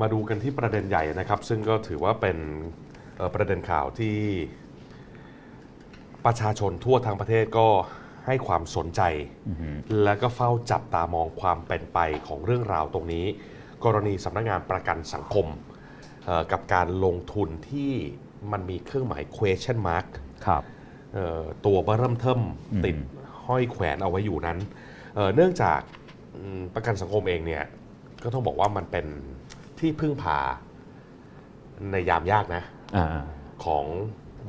มาดูกันที่ประเด็นใหญ่นะครับ ซึ่งก็ถือว่าเป็นเอ่อประเด็นข่าวที่ประชาชนทั่วทั้งประเทศก็ให้ความสนใจ และก็เฝ้าจับตามองความเป็นไปของเรื่องราวตรงนี้ กรณีสำนักงานประกันสังคมเอ่อกับการลงทุนที่มันมีเครื่องหมาย question mark ครับเอ่อตัวเบอร์เริ่มเทิมติดห้อยแขวนเอาไว้อยู่นั้นเอ่อเนื่องจากอืมประกันสังคมเองเนี่ยก็ต้องบอกว่ามันเป็น ที่พึ่งพาในยามยากนะอ่าของ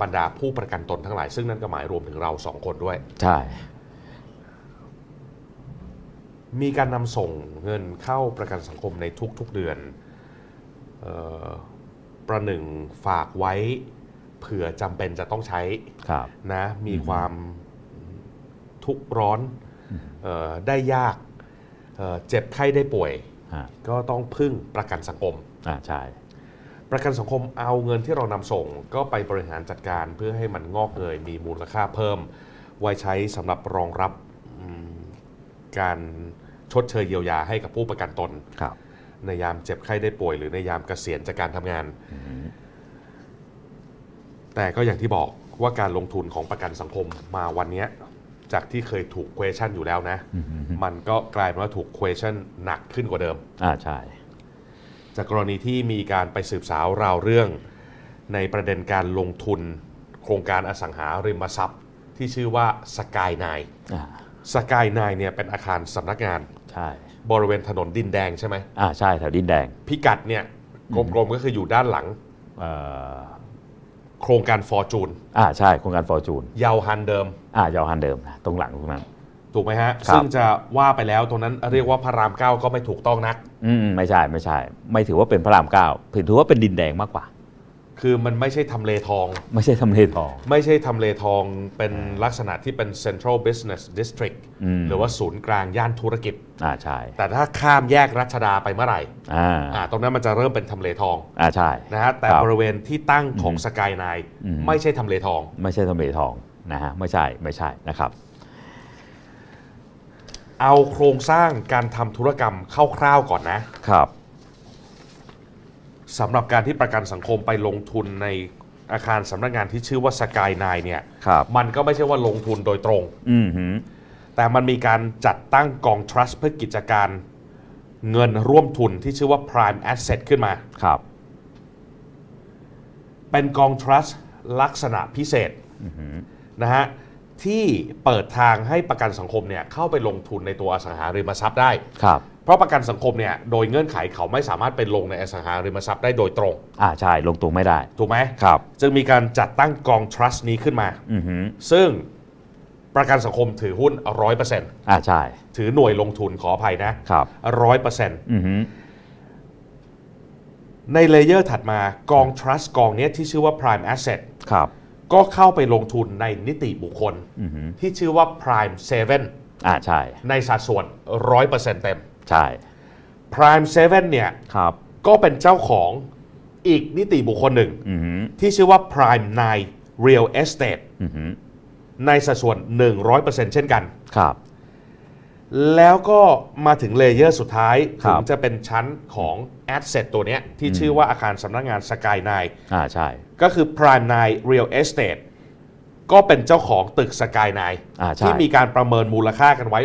บรรดาผู้ประกันตนทั้งหลาย ซึ่งนั่นก็หมายรวมถึงเราสองคนด้วย ใช่ มีการนำส่งเงินเข้าประกันสังคมในทุกๆเดือนเออประหนึ่งฝากไว้เผื่อจำเป็นจะต้องใช้ครับ นะ มีความทุกข์ร้อนเออได้ยากเอ่อเจ็บไข้ได้ป่วยฮะ ก็ต้องพึ่งประกันสังคมอ่าใช่ประกันสังคมเอาเงินที่เรานำส่ง ก็ไปบริหารจัดการเพื่อให้มันงอกเงยมีมูลค่าเพิ่ม ไว้ใช้สำหรับรองรับอืมการชดเชยเยียวยาให้กับผู้ประกันตนครับ ในยามเจ็บไข้ได้ป่วย หรือในยามเกษียณจากการทำงาน แต่ก็อย่างที่บอกว่าการลงทุนของประกันสังคมมาวันเนี้ย จากที่เคยถูก question อยู่แล้วนะ มันก็กลายเป็นว่าถูก question หนักขึ้นกว่าเดิม อ่าใช่ จากกรณีที่มีการไปสืบสาวราวเรื่อง ในประเด็นการลงทุน โครงการอสังหาริมทรัพย์ ที่ชื่อว่าสกายนายอ่าสกายนายเนี่ยเป็นอาคารสำนักงาน ใช่ บริเวณถนนดินแดงใช่ไหมอ่าใช่แถวดินแดง พิกัดเนี่ยกลมๆก็คืออยู่ด้านหลังเอ่อ โครงการฟอร์จูนอ่าใช่โครงการฟอร์จูนเยาวฮันเดิมอ่ายาวฮันเดิมนะตรงหลังตรงนั้น ถูกไหมฮะ ครับ ซึ่งจะว่าไปแล้วตรงนั้นเรียกว่าพระรามเก้าก็ไม่ถูกต้องนัก อืมไม่ใช่ไม่ใช่ ไม่ถือว่าเป็นพระรามเก้าถือว่าเป็นดินแดงมากกว่า คือมันไม่ใช่ทำเลทอง ไม่ใช่ทำเลทอง ไม่ใช่ทำเลทองเป็นลักษณะที่เป็น central business district อืม หรือว่าศูนย์กลางย่านธุรกิจ อ่าใช่แต่ถ้าข้ามแยกรัชดาไปเมื่อไหร่อ่าอ่าตรงนั้นมันจะเริ่มเป็นทำเลทองอ่าใช่ นะฮะแต่ครับบริเวณที่ตั้งของสกายนายอืม ไม่ใช่ทำเลทอง ไม่ใช่ทำเลทองนะฮะไม่ใช่ไม่ใช่นะครับ เอาโครงสร้างการทำธุรกรรมคร่าวๆก่อนนะ ครับ สำหรับการที่ประกันสังคมไปลงทุนในอาคารสำนักงานที่ชื่อว่าสกายนายเนี่ย ครับ มันก็ไม่ใช่ว่าลงทุนโดยตรง อืมหืมแต่มันมีการจัดตั้งกอง trust เพื่อกิจการเงินร่วมทุนที่ชื่อว่า prime asset ขึ้นมา ครับ เป็นกอง trust ลักษณะพิเศษนะฮะที่เปิดทางให้ประกันสังคมเนี่ยเข้าไปลงทุนในตัวอสังหาริมทรัพย์ได้ ครับเพ ราะประกันสังคมเนี่ยโดยเงื่อนไขเขาไม่สามารถไปลงในอสังหาริมทรัพย์ได้โดยตรง อ่าใช่ลงตัวไม่ได้ ถูกไหมครับ จึงมีการจัดตั้งกอง trust นี้ขึ้นมา อือหือซึ่งประกันสังคมถือหุ้น100%อ่าใช่ถือหน่วยลงทุนขออภัยนะครับ100%อือหือในเลเยอร์ถัดมากอง trust กองเนี้ยที่ชื่อว่า prime asset ครับก็เข้าไปลงทุนในนิติบุคคล อือหือที่ชื่อว่า prime 7อ่าใช่ ในสัดส่วน100%เต็ม ใช่ prime 7เนี่ยครับก็เป็นเจ้าของอีกนิติบุคคลหนึ่ง อือหือที่ชื่อว่า prime 9 real estate อือหือในสัดส่วน 100%เช่นกัน ครับ แล้วก็มาถึงเลเยอร์สุดท้าย ครัถึบ งจะเป็นชั้นของ asset ตัวเนี้ยที่ชื่อว่าอาคารสำนักงาน Sky 9อ่าใช่ ก็คือ Prime 9 Real Estate ก็เป็นเจ้าของตึก Sky อ่าใช่9ที่มีการประเมินมูลค่ากันไว้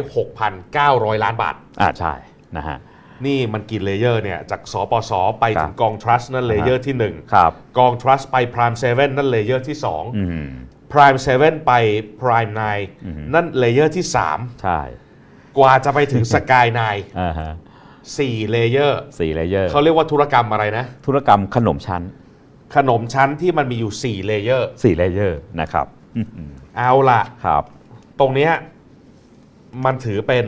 6,900 ล้านบาท อ่าใช่ นะฮะนี่มันกี่เลเยอร์เนี่ยจากสปสไปถึงครับกอง Trust นั่นเลเยอร์ที่ครับ1กอง Trust ไป Prime 7นั่นเลเยอร์ที่อือหือ2 Prime 7ไป Prime 9นั่นเลเยอร์ที่ใช่3กว่าจะไปถึง Sky อ่าฮะ9 4เลเยอร์สี่เลเยอร์เขาเรียกว่าธุรกรรมอะไรนะ ธุรกรรมขนมชั้น ขนมชั้นที่มันมีอยู่ 4 เลเยอร์สี่เลเยอร์นะครับอือหือเอาล่ะครับ ตรงเนี้ยมันถือเป็น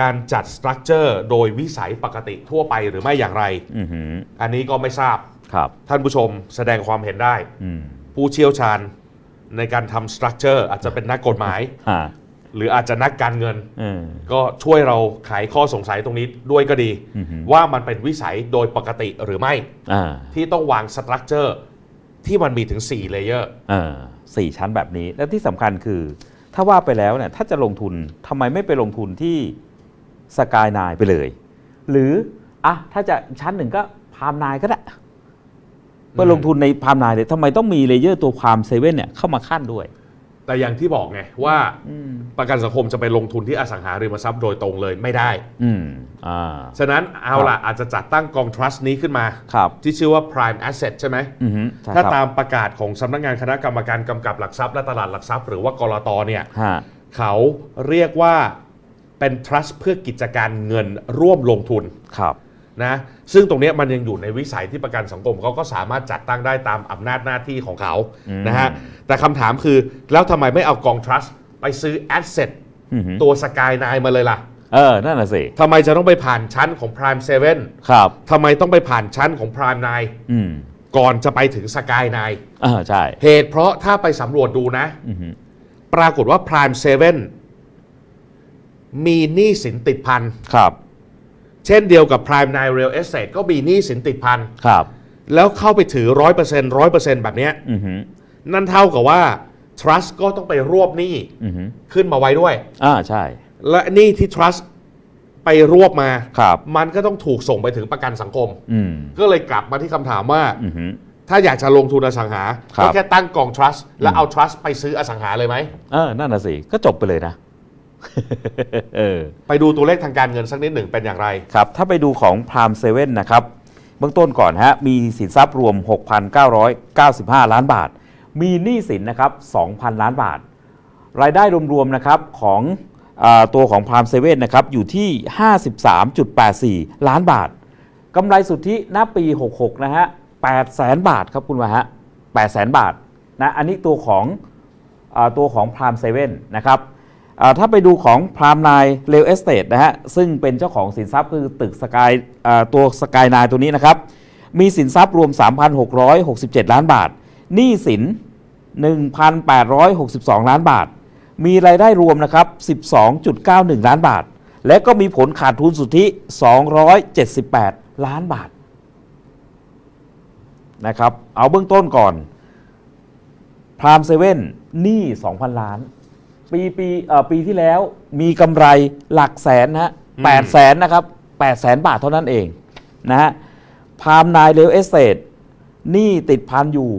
การจัดสตรัคเจอร์โดยวิสัยปกติทั่วไปหรือไม่อย่างไร อือหืออันนี้ก็ไม่ทราบ ครับ ท่านผู้ชมแสดงความเห็นได้ อืมผู้เชี่ยวชาญในการทำสตรัคเจอร์อาจจะเป็นนักกฎหมาย อ่าหรืออาจจะนักการเงิน เออ ก็ช่วยเราไขข้อสงสัยตรงนี้ด้วยก็ดี อือหือ ว่ามันเป็นวิสัยโดยปกติหรือไม่ อ่าที่ต้องวางสตรัคเจอร์ที่มันมีถึง 4 เลเยอร์ เออสี่ชั้นแบบนี้ และที่สำคัญคือ ถ้าว่าไปแล้วเนี่ยถ้าจะลงทุนทำไมไม่ไปลงทุนที่ สกายนายไปเลย หรืออะถ้าจะชั้นหนึ่งก็พามนายก็ได้เพื่อลงทุนในพามนายเนี่ยทำไมต้องมีเลเยอร์ตัวพามเซเว่นเนี่ยเข้ามาขั้นด้วย แต่อย่างที่บอกไงว่าประกันสังคมจะไปลงทุนที่อสังหาริมทรัพย์โดยตรงเลยไม่ได้ อืมอ่าฉะนั้นเอาล่ะอาจจะจัดตั้งกอง trust นี้ขึ้นมาครับที่ชื่อว่า prime asset ใช่ไหมอือฮึใช่ถ้าครับตามประกาศของสำนักงานคณะกรรมการกำกับหลักทรัพย์และตลาดหลักทรัพย์ หรือว่ากรตเนี่ยฮะเขาเรียกว่า เป็น trust เพื่อกิจการเงินร่วมลงทุนครับนะซึ่งตรงเนี้ยมันยังอยู่ในวิสัยที่ประกันสังคมเขาก็สามารถจัดตั้งได้ตามอำนาจหน้าที่ของเขาอืมนะฮะแต่คำถามคือแล้วทำไมไม่เอากอง trust ไปซื้อ asset อือฮึตัวสกายนายมาเลยล่ะ เออ นั่นน่ะสิทำไมจะต้องไปผ่านชั้นของ prime 7ครับทำไมต้องไปผ่านชั้นของ prime 9อืมก่อนจะไปถึงสกายนายอ่าใช่ เหตุเพราะถ้าไปสำรวจดูนะอือฮึปรากฏว่า prime 7 มีหนี้สินติดพันครับ เช่นเดียวกับ prime 9 real estate ก็มีหนี้สินติดพันครับ แล้วเข้าไปถือ100% 100%แบบเนี้ยอือฮึนั่นเท่ากับว่า trust ก็ต้องไปรวบหนี้อือฮึขึ้นมาไว้ด้วย อ่าใช่ และหนี้ที่ trust ไปรวบมา ครับ มันก็ต้องถูกส่งไปถึงประกันสังคม อืมก็เลยกลับมาที่คำถามว่า อือฮึ ถ้าอยากจะลงทุนอสังหา ครับ ก็แค่ตั้งกอง trust แล้วเอา trust ไปซื้ออสังหาเลยไหม เออนั่นน่ะสิ ก็จบไปเลยนะเออ ไปดูตัวเลขทางการเงินสักนิดหนึ่งเป็นอย่างไร ครับ ถ้าไปดูของพามเซเว่นนะครับ เบื้องต้นก่อนฮะ มีสินทรัพย์รวม 6,995 ล้านบาท มีหนี้สินนะครับ 2,000 ล้านบาท รายได้รวมๆนะครับของอาตัวของพามเซเว่นนะครับ อยู่ที่ 53.84 ล้านบาท กำไรสุทธิณปี 66 นะฮะ800,000บาทครับคุณวะฮะ800,000บาทนะ อันนี้ตัวของอาตัวของพรามเซเว่นนะครับอ่า ถ้าไปดูของพรามนายเรลเอสเตทนะฮะซึ่งเป็นเจ้าของสินทรัพย์คือตึกสกายตัวสกายนายตัวนี้นะครับ มีสินทรัพย์รวม 3,667 ล้านบาทหนี้สิน 1,862 ล้านบาท มีรายได้รวมนะครับ 12.91 ล้านบาท และก็มีผลขาดทุนสุทธิ 278 ล้านบาทนะครับเอาเบื้องต้นก่อนพรามเซเว่นหนี้ 2,000 ล้าน ปีปีเอ่อปีที่แล้วมีกำไรหลักแสนนะฮะอืมแปดแสนนะครับแปดแสนบาทเท่านั้นเองนะฮะพามนายเรลเอสเตทหนี้ติดพันอยู่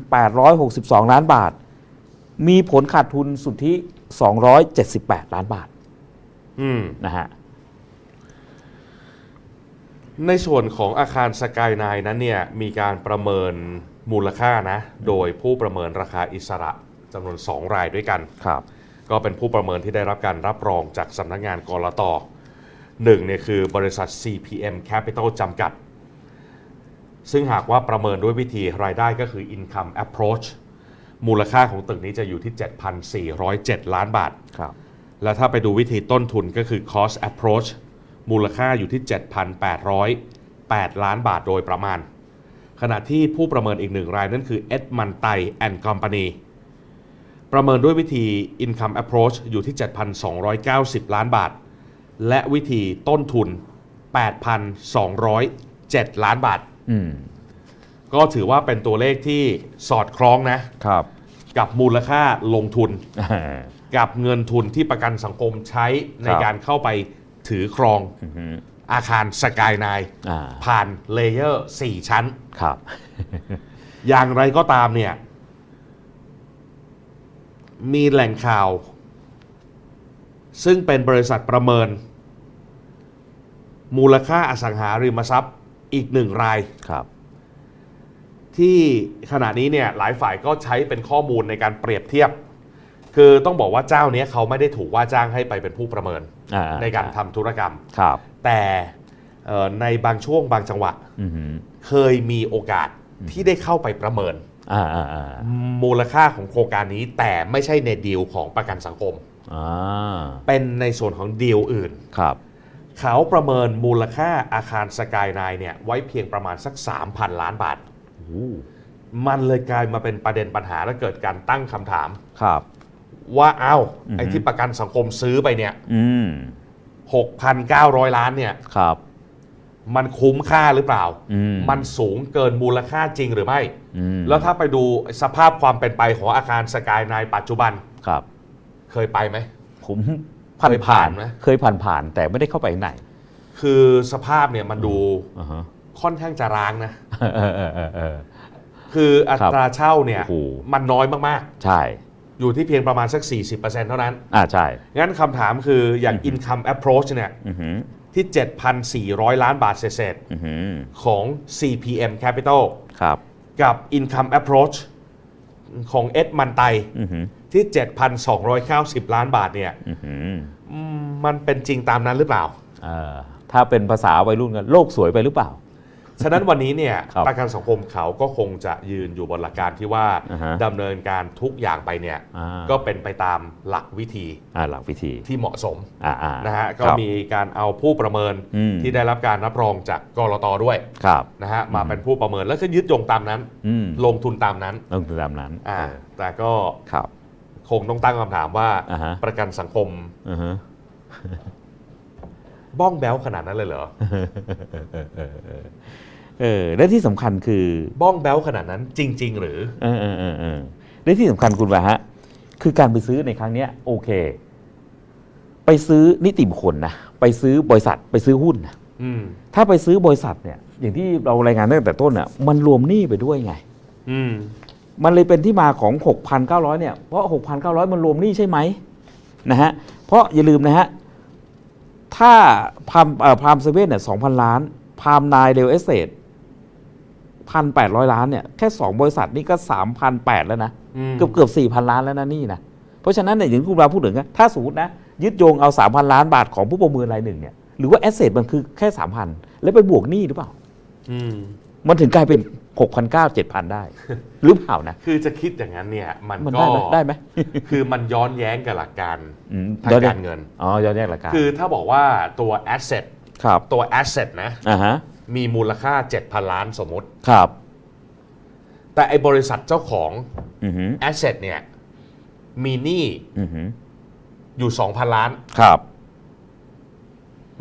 1,862 ล้านบาท มีผลขาดทุนสุทธิ 278 ล้านบาทอืม นะฮะ ในส่วนของอาคารสกายนายนั้นเนี่ยมีการประเมินมูลค่านะ โดยผู้ประเมินราคาอิสระ จำนวน 2 รายด้วยกัน ครับ ก็เป็นผู้ประเมินที่ได้รับการรับรองจากสำนักงานกรตหนึ่งเนี่ยคือบริษัท CPM Capital จำกัด ซึ่งหากว่าประเมินด้วยวิธีรายได้ก็คือ Income Approach มูลค่าของตึกนี้จะอยู่ที่ 7,407 ล้านบาท ครับ แล้วถ้าไปดูวิธีต้นทุนก็คือ cost approach มูลค่าอยู่ที่ 7,808 ล้านบาทโดยประมาณ ขณะที่ผู้ประเมินอีกหนึ่งรายนั่นคือ e d m o n t i and Company ประเมินด้วยวิธี income approach อยู่ที่ 7,290 ล้านบาท และวิธีต้นทุน 8,207 ล้านบาทอืมก็ถือว่าเป็นตัวเลขที่สอดคล้องนะครับ กับมูลค่าลงทุน กับเงินทุนที่ประกันสังคมใช้ในครับ การเข้าไปถือครองอือฮึอาคารสกายนายอ่าผ่านเลเยอร์ 4 ชั้น ครับ อย่างไรก็ตามเนี่ย มีแหล่งข่าว ซึ่งเป็นบริษัทประเมิน มูลค่าอสังหาริมทรัพย์อีกหนึ่งรายครับ ที่ขณะนี้เนี่ยหลายฝ่ายก็ใช้เป็นข้อมูลในการเปรียบเทียบ คือต้องบอกว่าเจ้าเนี้ยเขาไม่ได้ถูกว่าจ้างให้ไปเป็นผู้ประเมินอ่าในการทำธุรกรรม ครับแต่เอ่อในบางช่วงบางจังหวะ อือฮึเคยมีโอกาสที่ได้เข้าไปประเมินอ่าอ่าอ่า มูลค่าของโครงการนี้แต่ไม่ใช่ในดีลของประกันสังคมอ่าเป็นในส่วนของดีลอื่นครับเขาประเมินมูลค่าอาคารสกายไนเนี่ยไว้เพียงประมาณสัก 3,000 ล้านบาทโอ้มันเลยกลายมาเป็นประเด็นปัญหาและเกิดการตั้งคำถามครับ ว่าเอ้าอือฮึไอ้ที่ประกันสังคมซื้อไปเนี่ยอืม6,900ล้านเนี่ยครับ มันคุ้มค่าหรือเปล่า อืม มันสูงเกินมูลค่าจริงหรือไม่ อืมแล้วถ้าไปดูสภาพความเป็นไปของอาคารสกายในปัจจุบันครับ เคยไปไหม ผมผ่านเคยผ่าผ่านนไหม เคยผ่านผ่านๆแต่ไม่ได้เข้าไปข้างในคือสภาพเนี่ยมันดูอ่าฮะค่อนข้างจะร้างนะ เออเออเออเออ คืออัตราเช่าเนี่ยโอ้โห มันน้อยมากใช่ ๆ อยู่ที่เพียงประมาณสัก 40%เท่านั้น อ่าใช่ งั้นคำถามคืออย่าง income approach เนี่ย อือหือ ที่ 7,400 ล้านบาทเศษอือหือๆของ CPM Capital ครับกับ income approach ของเอ็ดมันไตอือหือที่ 7,290 ล้านบาทเนี่ยอือหืออืมมันเป็นจริงตามนั้นหรือเปล่าเอ่อถ้าเป็นภาษาวัยรุ่นกันโลกสวยไปหรือเปล่า ฉะนั้นวันนี้เนี่ยครับประกันสังคมเขาก็คงจะยืนอยู่บนหลักการที่ว่าอ่าฮะ ดำเนินการทุกอย่างไปเนี่ยอ่าก็เป็นไปตามหลักวิธีอ่าหลักวิธีที่เหมาะสมอ่าอ่านะฮะก็ครับ มีการเอาผู้ประเมินอืม ที่ได้รับการรับรองจากกรตด้วยครับ นะฮะมาเป็นผู้ประเมินแล้วก็ยึดโยงตามนั้น อืมลงทุนตามนั้นต้องตามนั้นอ่าเออแต่ก็ครับ คงต้องตั้งคำถามว่าอ่าฮะ ประกันสังคม อือฮะ บ้องแบ้วขนาดนั้นเลยเหรอ เออและที่สำคัญคือบ้องแบ้วขนาดนั้นจริง ๆ หรือ เออเออเออเออและที่สำคัญคุณว่าฮะ คือการไปซื้อในครั้งเนี้ย โอเค ไปซื้อนิติบุคคลนะไปซื้อบริษัทไปซื้อหุ้นนะอืม ถ้าไปซื้อบริษัทเนี่ย อย่างที่เรารายงานตั้งแต่ต้นอะมันรวมหนี้ไปด้วยไง อืม มันเลยเป็นที่มาของ 6,900 เนี่ย เพราะ 6,900 มันรวมหนี้ใช่ไหมนะฮะ เพราะอย่าลืมนะฮะ ถ้าพามพามเซเว่นเนี่ย2,000ล้าน พามนายเดลเอสเซท1,800ล้านเนี่ยแค่2บริษัทนี่ก็3,800แล้วนะอืมเกือบเกือบสี่พันล้านแล้วนะนี่นะ เพราะฉะนั้นเนี่ยอย่างที่คุณเราพูดถึงนะถ้าสมมตินะ ยึดโยงเอา3,000ล้านบาทของผู้ประเมินรายหนึ่งเนี่ยหรือว่าแอสเซทมันคือแค่3,000แล้วไปบวกหนี้หรือเปล่าอืมมันถึงกลายเป็น 6,900 7,000 ได้ หรือเปล่านะ คือจะคิดอย่างนั้นเนี่ย มันมันก็ได้ไหมได้ไหม คือมันย้อนแย้งกับหลักการอืมทางย้อนแยการเงิน อ๋อย้อนแยกหลักการคือถ้าบอกว่าตัว asset ครับตัว asset นะ อ่าฮะมีมูลค่า 7,000 ล้านสมมติ ครับแต่ไอ้บริษัทเจ้าของ อือหือ asset เนี่ย มีหนี้อือหืออยู่ 2,000 ล้าน ครับ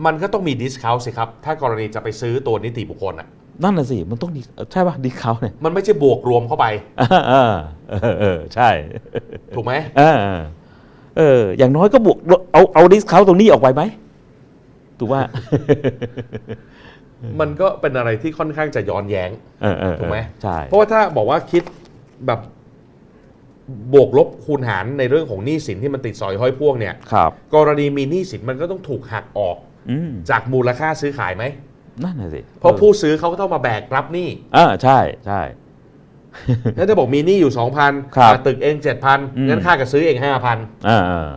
มันก็ต้องมี discount สิครับ ถ้ากรณีจะไปซื้อตัวนิติบุคคลอะ นั่นน่ะสิมันต้องดีใช่ป่ะดีเขาเนี่ยมันไม่ใช่บวกรวมเข้าไปเออเออเออเออใช่ ถูกไหมเออเออเออ อย่างน้อยก็บวกเอาเอาดิสเขาตรงนี้ออกไปไหมถูกว่า มันก็เป็นอะไรที่ค่อนข้างจะย้อนแย้งเออเออเออถูกไหมใช่เพราะว่าถ้าบอกว่าคิดแบบบวกลบคูณหารในเรื่องของหนี้สินที่มันติดสอยห้อยพ่วงเนี่ยครับกรณีมีหนี้สินมันก็ต้องถูกหักออกอืมจากมูลค่าซื้อขายไหม นั่นน่ะสิเพราะผู้ซื้อเขาก็ต้องมาแบกรับหนี้อ่าใช่ใช่ถ้าจะบอกมีหนี้อยู่ 2,000ครับอะตึกเอง 7,000อืมงั้นค่ากับซื้อเอง 5,000อ่าอ่า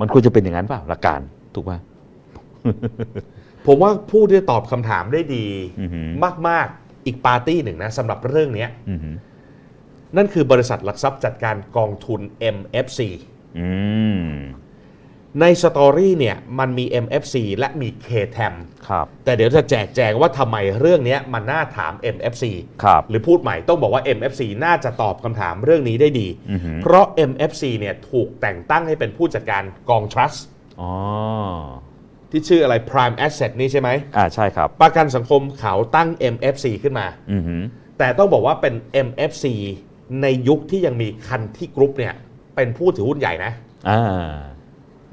มันควรจะเป็นอย่างนั้นเปล่าหลักการถูกป่ะผมว่าผู้ที่ตอบคำถามได้ดีอือหือมาก ๆ อีกปาร์ตี้หนึ่งนะสำหรับเรื่องเนี้ยอือหือนั่นคือบริษัทหลักทรัพย์จัดการกองทุน MFC อืม ในสตอรี่เนี่ยมันมี MFC และมี KTM ครับแต่เดี๋ยวจะแจกแจงว่าทำไมเรื่องเนี้ยมันน่าถาม MFC ครับหรือพูดใหม่ต้องบอกว่า MFC น่าจะตอบคำถามเรื่องนี้ได้ดีอือหือเพราะ MFC เนี่ยถูกแต่งตั้งให้เป็นผู้จัดการกอง trust อ๋อที่ชื่ออะไร Prime Asset นี่ใช่ไหมอ่าใช่ครับ ประกันสังคมเขาตั้ง MFC ขึ้นมาอือหือแต่ต้องบอกว่าเป็น MFC ในยุคที่ยังมีคันที่กรุ๊ปเนี่ยเป็นผู้ถือหุ้นใหญ่นะอ่า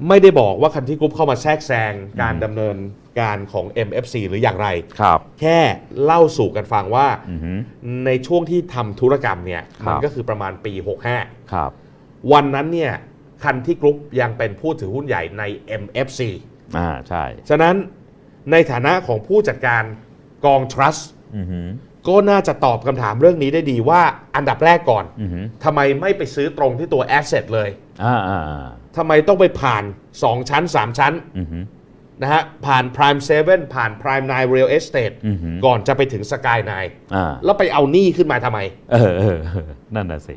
ไม่ได้บอกว่าคันที่กรุ๊ปเข้ามาแทรกแซงการดำเนินการของ MFC หรืออย่างไร ครับ แค่เล่าสู่กันฟังว่าอือหือในช่วงที่ทำธุรกรรมเนี่ยครับ มันก็คือประมาณปี ครับ 65 วันนั้นเนี่ยคันที่กรุ๊ปยังเป็นผู้ถือหุ้นใหญ่ใน MFC อ่า ใช่ ฉะนั้นในฐานะของผู้จัดการกอง trust อือหือ ก็น่าจะตอบคำถามเรื่องนี้ได้ดีว่าอันดับแรกก่อนอือหือทำไมไม่ไปซื้อตรงที่ตัว asset เลยอ่าอ่าอ่าทำไมต้องไปผ่าน 2 ชั้น 3 ชั้นอือหือ นะฮะผ่าน Prime 7 ผ่าน Prime 9 Real Estate อือหือ ก่อนจะไปถึง Sky 9อ่าแล้วไปเอาหนี้ขึ้นมาทำไมเออเออเออนั่นน่ะสิ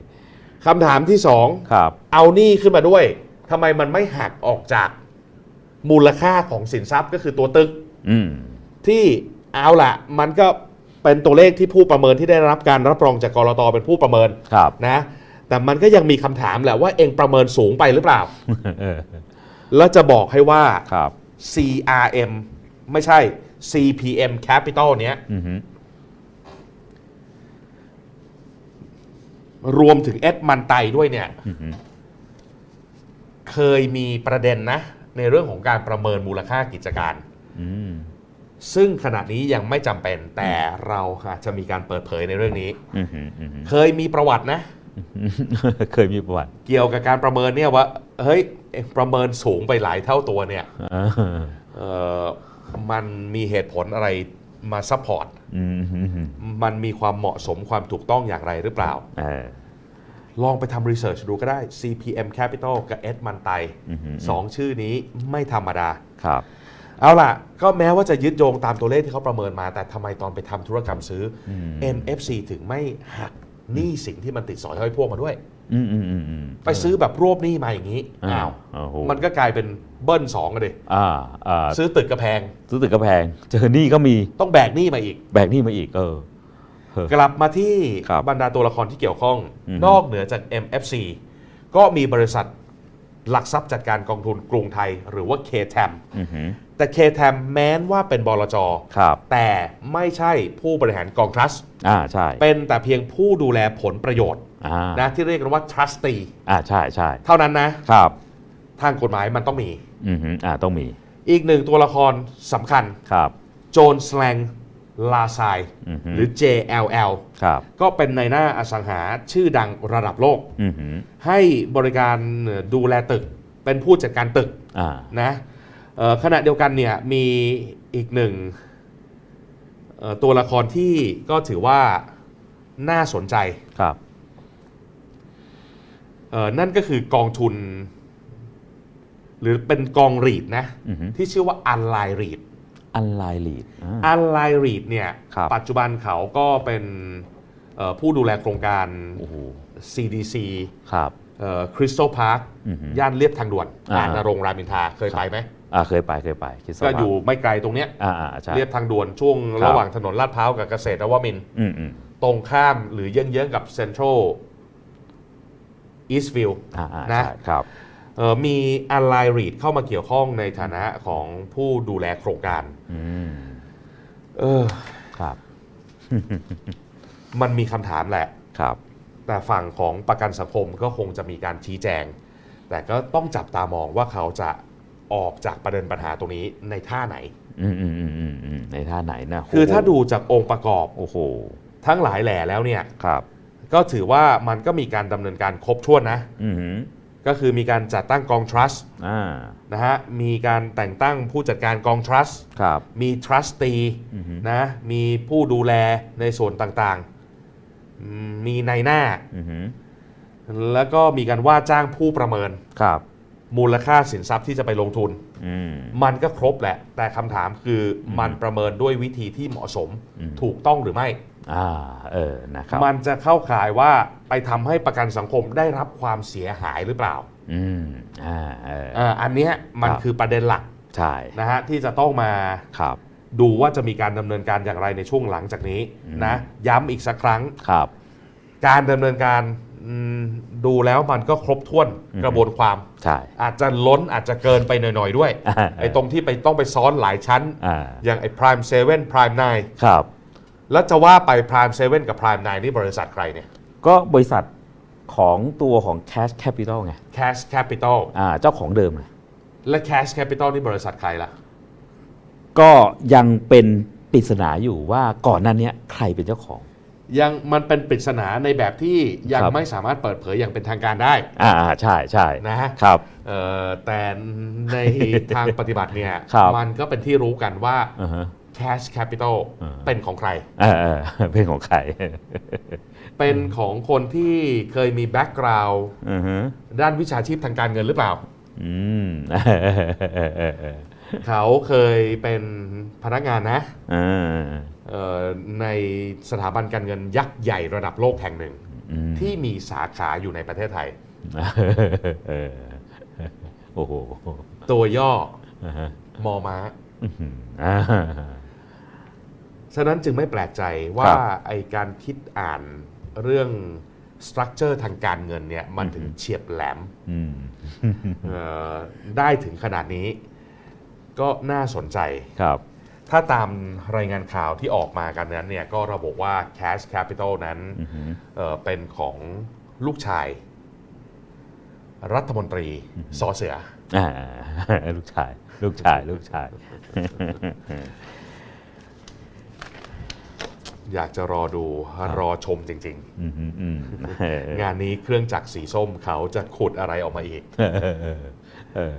คำถามที่2ครับ เอาหนี้ขึ้นมาด้วย ทำไมมันไม่หักออกจากมูลค่าของสินทรัพย์ก็คือตัวตึก อืม ที่เอาละมันก็ เป็นตัวเลขที่ผู้ประเมินที่ได้รับการรับรองจากกรตเป็นผู้ประเมินครับ นะแต่มันก็ยังมีคำถามแหละว่าเองประเมินสูงไปหรือเปล่า เออแล้วจะบอกให้ว่า ครับ CRM ไม่ใช่ CPM Capital เนี้ย อือหือรวมถึงเอ็ดมันไตด้วยเนี่ย อือหือเคยมีประเด็นนะ ในเรื่องของการประเมินมูลค่ากิจการ อืม ซึ่งขณะนี้ยังไม่จำเป็นแต่เราอาจจะมีการเปิดเผยในเรื่องนี้ อืมฮึอืมฮึเคยมีประวัตินะ เคยมีประวัติเกี่ยวกับการประเมินเนี่ยว่าเฮ้ยเอ๊ะประเมินสูงไปหลายเท่าตัวเนี่ยอ่าเอ่อมันมีเหตุผลอะไรมาซัพพอร์ตอืมฮึฮึมันมีความเหมาะสมความถูกต้องอย่างไรหรือเปล่า เออ ลองไปทำรีเสิร์ชดูก็ได้ CPM Capital กับ Ed มันไตอือหือ สองชื่อนี้ไม่ธรรมดา ครับ เอาล่ะ ก็แม้ว่าจะยึดโยงตามตัวเลขที่เขาประเมินมา แต่ทำไมตอนไปทำธุรกรรมซื้ออ MFC ถึงไม่หักหนี้สิ่งที่มันติดสอยห้อยพวกมาด้วย อืมอืมอืมอืมไปซื้อแบบรวบหนี้มาอย่างนี้อ้าอ้าววโอ้โหมันก็กลายเป็นเบิ้ลสองกันเลยอ่าอ่าซื้อตึกกระแพง ซื้อตึกกระแพง เจอหนี้ก็มีต้องแบกหนี้มาอีก แบกหนี้มาอีก เออ กลับมาที่ครับบรรดาตัวละครที่เกี่ยวข้อง อือฮึ นอกเหนือจาก MFC ก็มีบริษัทหลักทรัพย์จัดการกองทุนกรุงไทย หรือว่า KTM อือหือ แต่ KTM แม้นว่าเป็นบลจครับ แต่ไม่ใช่ผู้บริหารกองทรัสอ่าใช่ เป็นแต่เพียงผู้ดูแลผลประโยชน์อ่านะที่เรียกกันว่า trustee อ่าใช่ใช่เท่านั้นนะ ครับทางกฎหมายมันต้องมี อือหืออ่าต้องมีอีกหนึ่งตัวละครสำคัญ ครับโจนสแลงลาซายอือฮึหรือ JLL ครับก็เป็นในหน้าอสังหาชื่อดังระดับโลก อือหือให้บริการดูแลตึกเป็นผู้จัดการตึกอ่า นะเอ่อ ขณะเดียวกันเนี่ยมีอีกหนึ่งเอ่อตัวละครที่ก็ถือว่าน่าสนใจครับเอ่อนั่นก็คือกองทุน หรือเป็นกองรีดนะอือฮึที่ชื่อว่าอันไลรีดอันไลน์ลีดอ่าอันไลรีดเนี่ยครับปัจจุบันเขาก็เป็นเอ่อผู้ดูแลโครงการโอ้โห CDC ครับคริสตัลพาร์คอือฮึย่านเรียบทางด่วนอ่าอ่านนรงค์รามอินทราเคยไปไหม อ่าเคยไปเคยไปคิดสก็ภาพอยู่ไม่ไกลตรงเนี้ยอ่าอ่าใช่ เรียบทางด่วนช่วงครับ ระหว่างถนนลาดพร้าวกับเกษตรนวมินทร์อืมอืมตรงข้ามหรือเยื้องๆกับเซ็นทรัลอีสต์วิว อ่าอ่านะ ใช่ครับมีอันไลรีดเข้ามาเกี่ยวข้องในฐานะของผู้ดูแลโครงการ อืมเออ ครับมันมีคำถามแหละ ครับ แต่ฝั่งของประกันสังคมก็คงจะมีการชี้แจง แต่ก็ต้องจับตามองว่าเขาจะ ออกจากประเด็นปัญหาตรงนี้ในท่าไหน อืมอืมอืมอืมอืมในท่าไหนนะคือถ้าโโหดูจากองค์ประกอบโอ้โหทั้งหลายแหล่แล้วเนี่ย ครับ ก็ถือว่ามันก็มีการดำเนินการครบถ้วนนะ อืมหือก็คือมีการจัดตั้งกอง trust อ่านะฮะมีการแต่งตั้งผู้จัดการกอง trust ครับ มี trustee อือฮึนะมีผู้ดูแลในส่วนต่างๆอืมมีในายหน้า อืมหือแล้วก็มีการว่าจ้างผู้ประเมิน ครับ มูลค่าสินทรัพย์ที่จะไปลงทุน อืม มันก็ครบแหละ แต่คำถามคืออมันประเมินด้วยวิธีที่เหมาะสมอืม ถูกต้องหรือไม่ อ่า เออ นะครับมันจะเข้าข่ายว่าไปทำให้ประกันสังคมได้รับความเสียหายหรือเปล่าอืม อ่า เอออ่าอันเนี้ยมันครับ คือประเด็นหลักใช่ นะฮะที่จะต้องมา ครับ ดูว่าจะมีการดำเนินการอย่างไรในช่วงหลังจากนี้อืมนะ ย้ำอีกสักครั้ง ครับ การดำเนินการอืม ดูแล้วมันก็ครบถ้วนอืมกระบวนความ ใช่ อาจจะล้นอาจจะเกินไปหน่อย ๆ ด้วย อ่า ไอ้ตรงที่ไปต้องไปซ้อนหลายชั้น อ่าอย่างไอ้ Prime 7 Prime 9ครับแล้วจะว่าไป Prime 7 กับ Prime 9 นี่บริษัทใครเนี่ย ก็บริษัทของตัวของ Cash Capital ไง Cash Capital อ่า เจ้าของเดิมเลยและ Cash Capital นี่บริษัทใครล่ะ ก็ยังเป็นปริศนาอยู่ว่าก่อนหนั้นเนี้ยใครเป็นเจ้าของ ยังมันเป็นปริศนาในแบบที่ยังครับ ไม่สามารถเปิดเผยอย่างเป็นทางการได้อ่าอ่าใช่ใช่นะฮะครับ เอ่อแต่ใน ทางปฏิบัติเนี่ยครับ มันก็เป็นที่รู้กันว่า อ่าฮะ Cash Capital อ่า เป็นของใคร เออเออเป็นของใครเป็นของคนที่เคยมีแบ็กกราวด์อือฮึด้านวิชาชีพทางการเงินหรือเปล่า อืมเออเออเออเขาเคยเป็นพนักงานนะอ่าเอ่อ ในสถาบันการเงินยักษ์ใหญ่ระดับโลกแห่งหนึ่งอืมที่มีสาขาอยู่ในประเทศไทยเออโอ้โห ตัวย่ออ่าฮะมอม้าอื้อหืออ่าฉะนั้นจึงไม่แปลกใจว่าครับไอการคิดอ่านเรื่องสตรัคเจอร์ทางการเงินเนี่ยมันถึงเฉียบแหลมอืมเอ่อได้ถึงขนาดนี้ ก็น่าสนใจครับ ถ้าตามรายงานข่าวที่ออกมากันนั้นเนี่ยก็ระบุว่า Cash Capital นั้นอือหือเอ่อเป็นของลูกชาย รัฐมนตรีสอเสืออ่าลูกชาย ลูกชาย ลูกชาย อยากจะรอดูรอชมจริงอืมอืมอืมเออๆงานนี้เครื่องจักรสีส้มเขาจะขุดอะไรออกมาอีกเออเออเออเออ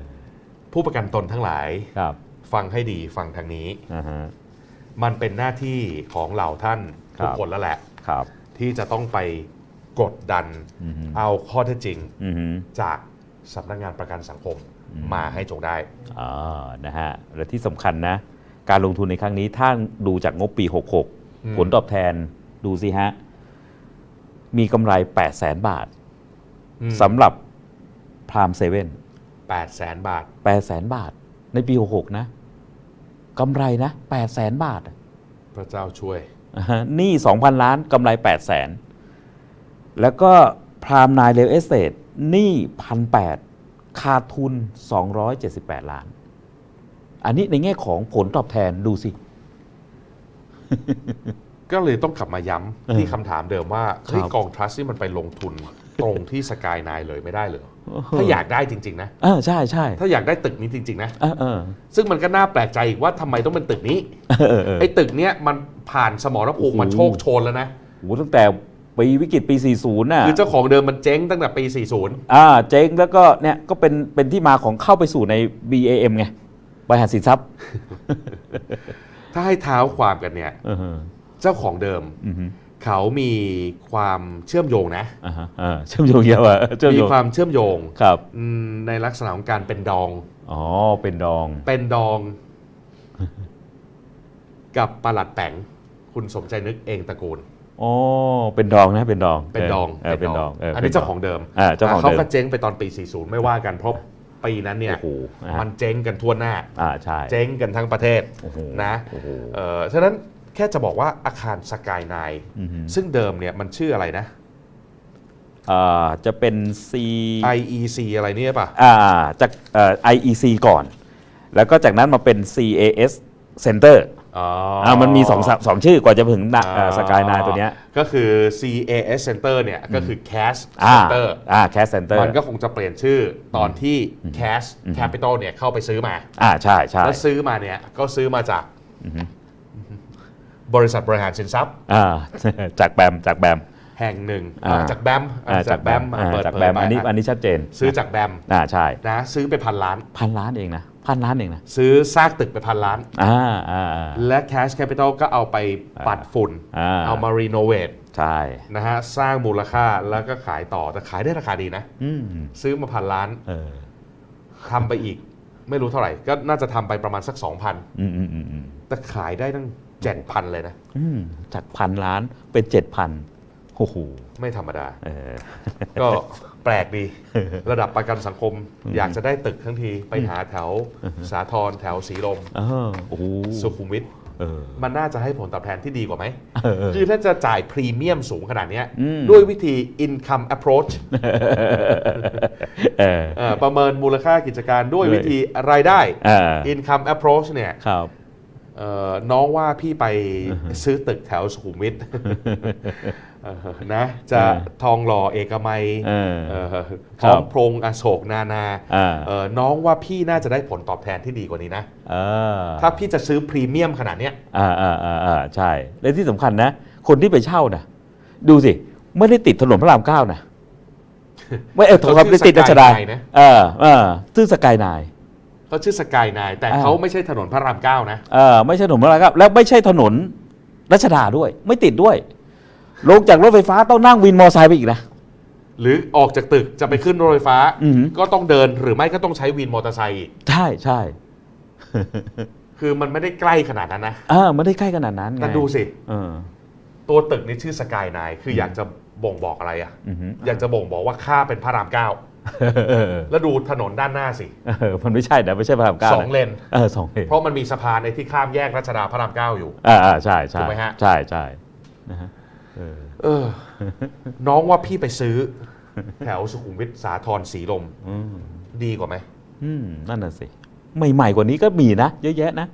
ผู้ประกันตนทั้งหลายครับ ฟังให้ดีฟังทางนี้ อ่าฮะ มันเป็นหน้าที่ของเหล่าท่านครับทุกคนแล้วแหละ ครับ ที่จะต้องไปกดดันอืมฮึเอาข้อเท็จจริงอืมฮึ จากสำนักงานประกันสังคมมาให้จงได้ อ่านะฮะ และที่สำคัญนะ การลงทุนในครั้งนี้ถ้าดูจากงบปีอืม66 ผลตอบแทนดูสิฮะ มีกำไร 8 0 0แสนบาทสำหรับพรามเซเว่นแปดแสนบาท 8 0 0แสนบาท ในปี 66 นะ กำไรนะ8 0 0แสนบาท พระเจ้าช่วยอ่าฮะหนี่2,000ล้านกำไร8 0 0แสนแล้วก็พรามนายเรลเอสเตทหนี้พันแปดขาดทุน 278 ล้าน อันนี้ในแง่ของผลตอบแทนดูสิ ก็เลยต้องกลับมาย้ำเออที่คำถามเดิมว่าเฮ้ยครับกองทรัสที่มันไปลงทุน ตรงที่สกายนายเลยไม่ได้เหรอถ้าอยากได้จริง ๆ นะเออใช่ใช่ถ้าอยากได้ตึกนี้จริง ๆ นะเออเออซึ่งมันก็น่าแปลกใจอีกว่าทำไมต้องเป็นตึกนี้เออเออเออไอ้ตึกเนี้ยมันผ่านสมรภูมิมาโอ้โหโชคโชนแล้วนะโหตั้งแต่ปีวิกฤตปี 40 น่ะ คือเจ้าของเดิมมันเจ๊งตั้งแต่ปี 40 อ่า เจ๊งแล้วก็เนี่ยก็เป็นเป็นที่มาของเข้าไปสู่ใน BAM ไงบริหารสินทรัพย์ ถ้าให้เท้าความกันเนี่ยเออเออเจ้าของเดิมอือฮึ เขามีความเชื่อมโยงนะอ่าฮะอ่าเชื่อมโยงเยอะว่ะเชื่อมมีโยงความเชื่อมโยงครับ อืมในลักษณะของการเป็นดอง อ๋อ เป็นดอง เป็นดอง กับปลัดแปงคุณสมใจนึกเองตระกูล อ๋อ เป็นดองนะ เป็นดองเป็นดองเออเป็นดองเอันนี้เจ้าของเดิมอ่าเจ้าของเขาเดิมก็เจ๊งไปตอนปี 40 ไม่ว่ากันเพราะปีนั้นเนี่ย โอ้โหนะฮะมันเจ๊งกันทั่วหน้า อ่า ใช่ เจ๊งกันทั้งประเทศโอ้โหนะโอ้โห เออฉะนั้น แค่จะบอกว่าอาคารสกายไนอือฮึซึ่งเดิมเนี่ยมันชื่ออะไรนะอ่าจะเป็น C IEC อะไรเนี่ยป่ะอ่าจากเอ่อ IEC ก่อน แล้วก็จากนั้นมาเป็น CAS Center อ๋ออ่ามันมีสองสสองชื่อกว่าจะถึงสกายนาตัวเนี้ยก็คือ CAS Center เนี่ยก็คือ Cash อ่า Center อ่า Cash Center มันก็คงจะเปลี่ยนชื่อตอนที่ Cash Capital เนี่ยเข้าไปซื้อมาอ่าใช่ใช่แล้วซื้อมาเนี่ยก็ซื้อมาจาก บริษัทบริหารสินทรัพย์อ่าจากแบมจากแบมแห่งหนึ่งอ่าอ่าจากแบมอ่าจากแบมอ่าเปิดจากเผแบยมไปอันนี้อันนี้ชัดเจน ซื้อจากแบมอ่าใช่นะซื้อไปพันล้านพันล้านเองนะพันล้านเองนะซื้อซากตึกไปพันล้านอ่าอ่าอ่าและ Cash Capital ก็เอาไปปัดฝุ่นอ่าเอามารีโนเวทใช่นะฮะสร้างมูลค่าแล้วก็ขายต่อแต่ขายได้ราคาดีนะอืมซื้อมาพันล้านเออทำไปอีก ไม่รู้เท่าไหร่ ก็น่าจะทำไปประมาณสัก 2,000 อืมอืมอืมอืมแต่ขายได้ตั้ง 7,000 เลยนะ อืมจากพันล้านเป็นเจ็ดพันโอ้โหไม่ธรรมดา เออ ก็แปลกดี ระดับประกันสังคม อยากจะได้ตึกทั้งทีไปหาแถวสาทรแถวสีลม เออโอ้โหสุขุมวิทเออ มันน่าจะให้ผลตอบแทนที่ดีกว่าไหมเออเออคือถ้าจะจ่ายพรีเมียมสูงขนาดเนี้ยอืมด้วยวิธี income approach เออเอ่อประเมินมูลค่ากิจการด้วยด้วยวิธีรายได้เออ income approach เนี่ยครับเอ่อน้องว่าพี่ไปซื้อตึกแถวสุขุมวิทเออ นะจะเออทองหล่อเอกมัยเออเอ่อคพรับร้อมพรงอโศกนานาอ่าเอ่อน้องว่าพี่น่าจะได้ผลตอบแทนที่ดีกว่านี้นะเออถ้าพี่จะซื้อพรีเมียมขนาดเนี้ยอ่าอ่าอ่าอ่าใช่และที่สำคัญนะ คนที่ไปเช่านะดูสิ ไม่ได้ติดถนนพระรามเก้านะไม่เออเขาครับชื่อได้ติดรัชดาสกายไนน์นะเออเออชื่อสกายไนน์เขาชื่อสกายนายแต่อ่าเขาไม่ใช่ถนนพระรามเก้านะเออไม่ใช่ถนนพระรามเก้าแล้วไม่ใช่ถนนรัชดาด้วย ไม่ติดด้วย ลงจากรถไฟฟ้าต้องนั่งวินมอไซค์ไปอีกนะ หรือออกจากตึกจะไปขึ้นรถไฟฟ้า อือหือ ก็ต้องเดินหรือไม่ก็ต้องใช้วินมอเตอร์ไซค์อีกใช่ใช่คือมันไม่ได้ใกล้ขนาดนั้นนะอ่าไม่ได้ใกล้ขนาดนั้นไงแต่ดูสิ เออตัวตึกนี่ชื่อสกายนายคืออยากจะบ่งบอกอะไรอะอือหืออยากจะบ่งบอกว่าข้าเป็นพระรามเก้าเออแล้วดูถนนด้านหน้าสิเออมันไม่ใช่นะไม่ใช่พระรามเก้าสองนะเลน เออสองเลนเพราะมันมีสะพานในที่ข้ามแยกรัชดาพระรามเก้าอยู่ อ่าอ่าใช่ใช่ถูกไหมฮะ ใช่ใช่นะฮะ เออเออ น้องว่าพี่ไปซื้อ แถวสุขุมวิทสาทรสีลมอืมดีกว่าไหมอืมนั่นน่ะสิ ใหม่ๆกว่านี้ก็มีนะ เยอะแยะนะ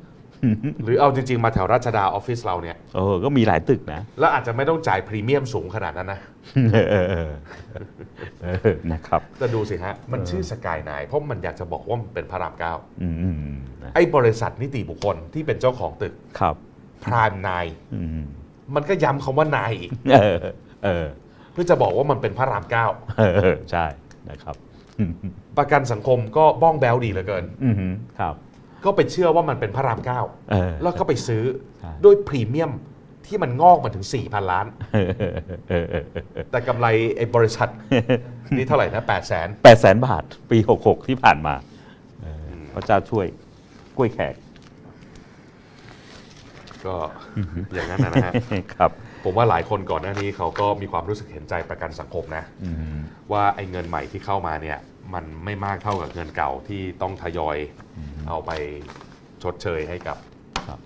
หรือเอาจริง ๆ มาแถวรัชดาออฟฟิศเราเนี่ยเออก็มีหลายตึกนะ แล้วอาจจะไม่ต้องจ่ายพรีเมียมสูงขนาดนั้นนะเออเออเออเออนะครับแต่ดูสิฮะ มันชื่อสกายนายเพราะมันอยากจะบอกว่ามันเป็นพระรามเก้าอืมอืมอืมนะไอ้บริษัทนิติบุคคลที่เป็นเจ้าของตึกครับพรามนายอื มมันก็ย้ำคำว่านายอีก เออ เออ เพื่อจะบอกว่ามันเป็นพระรามเก้าเออ ใช่นะครับประกันสังคมก็บ้องแบวดีเหลือเกิน อือหือครับ ก็ไปเชื่อว่ามันเป็นพระรามเก้าเออ แล้วก็ไปซื้อใช่ ด้วยพรีเมียมที่มันงอกมาถึง 4,000 ล้าน เออเออเออเออแต่กำไรไอ้บริษัท นี่เท่าไหร่นะ 8 0 0 0 0น แปดแสนบาท ปี 66 ที่ผ่านมาเออพระเจ้าช่วยกล้วยแขก ก็อย่างนั้นนะนะฮะครับ ผมว่าหลายคนก่อนหน้านี้เขาก็มีความรู้สึกเห็นใจประกันสังคมนะอืมว่าไอ้เงินใหม่ที่เข้ามาเนี่ย มันไม่มากเท่ากับเงินเก่าที่ต้องทยอยเอาไปชดเชยให้กับครับ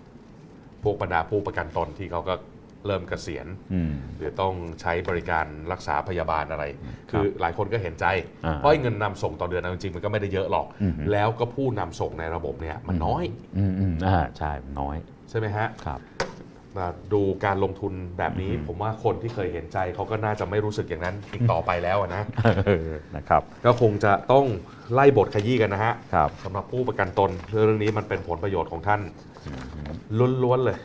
พวกบรรดาผู้ประกันตนที่เขาก็เริ่มเกษียณอืมหรือต้องใช้บริการรักษาพยาบาลอะไร คือหลายคนก็เห็นใจอ่าเพราะไอ้เงินนำส่งต่อเดือนเอาจริงๆมันก็ไม่ได้เยอะหรอกอือฮึแล้วก็ผู้นำส่งในระบบเนี่ยมันน้อยอืมอืมอ่าใช่น้อย ใช่ไหมฮะครับมาดูการลงทุนแบบนี้ ผมว่าคนที่เคยเห็นใจเขาก็น่าจะไม่รู้สึกอย่างนั้นอีกต่อไปแล้วอะนะเออนะครับ ก็คงจะต้องไล่บทขยี้กันนะฮะครับสำหรับผู้ประกันตนเรื่องนี้มันเป็นผลประโยชน์ของท่านล้วนๆเลย